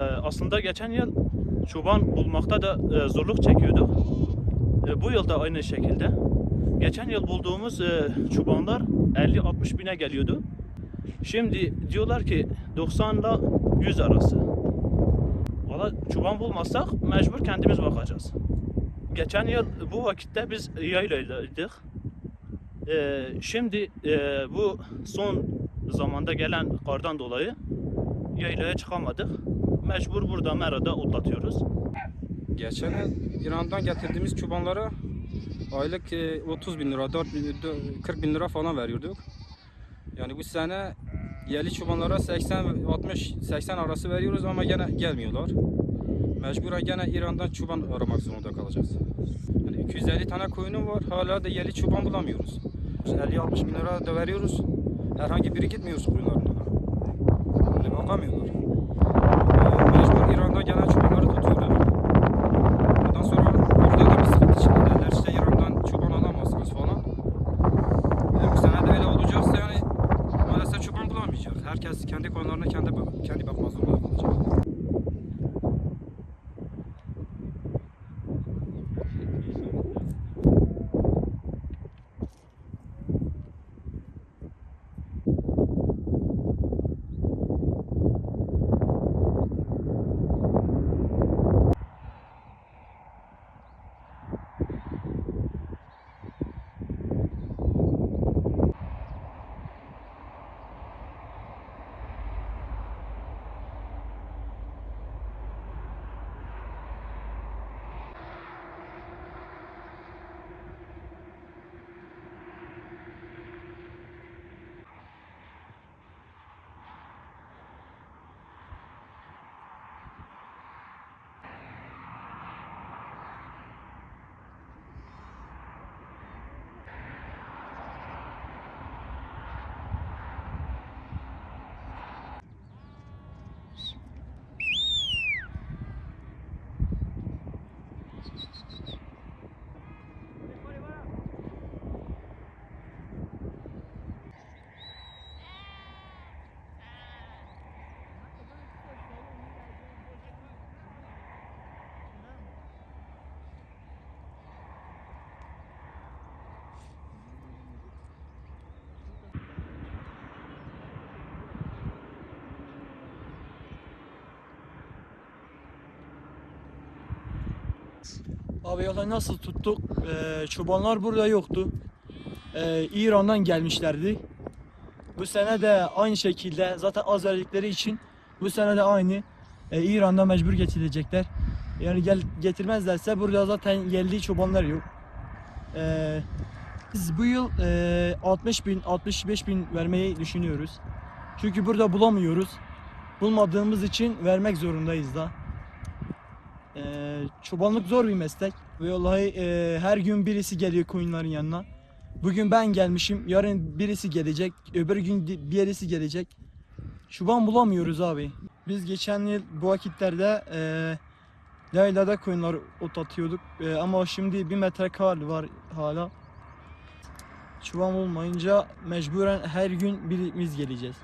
Ee, aslında geçen yıl çoban bulmakta da e, zorluk çekiyorduk. Ee, bu yıl da aynı şekilde. Geçen yıl bulduğumuz e, çobanlar 50-60 bine geliyordu. Şimdi diyorlar ki 90 ile 100 arası. Valla çoban bulmazsak mecbur kendimiz bakacağız. Geçen yıl bu vakitte biz yaylaydık. Ee, şimdi e, bu son zamanda gelen kardan dolayı yaylaya çıkamadık. Mecbur burada Mera'da otlatıyoruz. Geçen İran'dan getirdiğimiz çobanlara aylık e, 30 bin lira, 4 bin, dö- 40 bin lira falan veriyorduk. Yani bu sene yerli çobanlara 80, 60, 80 arası veriyoruz ama gene gelmiyorlar. Mecburen gene İran'dan çoban aramak zorunda kalacağız. Yani 250 tane koyunum var, hala da yerli çoban bulamıyoruz. 50-60 bin lira da veriyoruz. Herhangi biri gitmiyoruz koyunlarına. Yani bakamıyorlar. Ee, Mecbur İran'dan gelen çobanları tutuyorlar. Ondan sonra burada da bir sıkıntı çıktı. Dediler işte İran'dan çoban alamazsınız falan. E, bu sene de öyle olacaksa yani maalesef çoban bulamayacağız. Herkes kendi konularına kendi, kendi bakmak zorunda kalacak. Abi yalan nasıl tuttuk? Ee, çobanlar burada yoktu. Ee, İran'dan gelmişlerdi. Bu sene de aynı şekilde zaten az verdikleri için bu sene de aynı. Ee, İran'dan mecbur getirecekler. Yani gel getirmezlerse burada zaten yerli çobanlar yok. Ee, biz bu yıl e, 60 bin, 65 bin vermeyi düşünüyoruz. Çünkü burada bulamıyoruz. Bulmadığımız için vermek zorundayız da. Ee, çobanlık zor bir meslek. Ve vallahi e, her gün birisi geliyor koyunların yanına. Bugün ben gelmişim, yarın birisi gelecek, öbür gün birisi gelecek. Çoban bulamıyoruz abi. Biz geçen yıl bu vakitlerde e, yaylada koyunları otlatıyorduk. E, ama şimdi bir metre kar var hala. Çoban olmayınca mecburen her gün birimiz geleceğiz.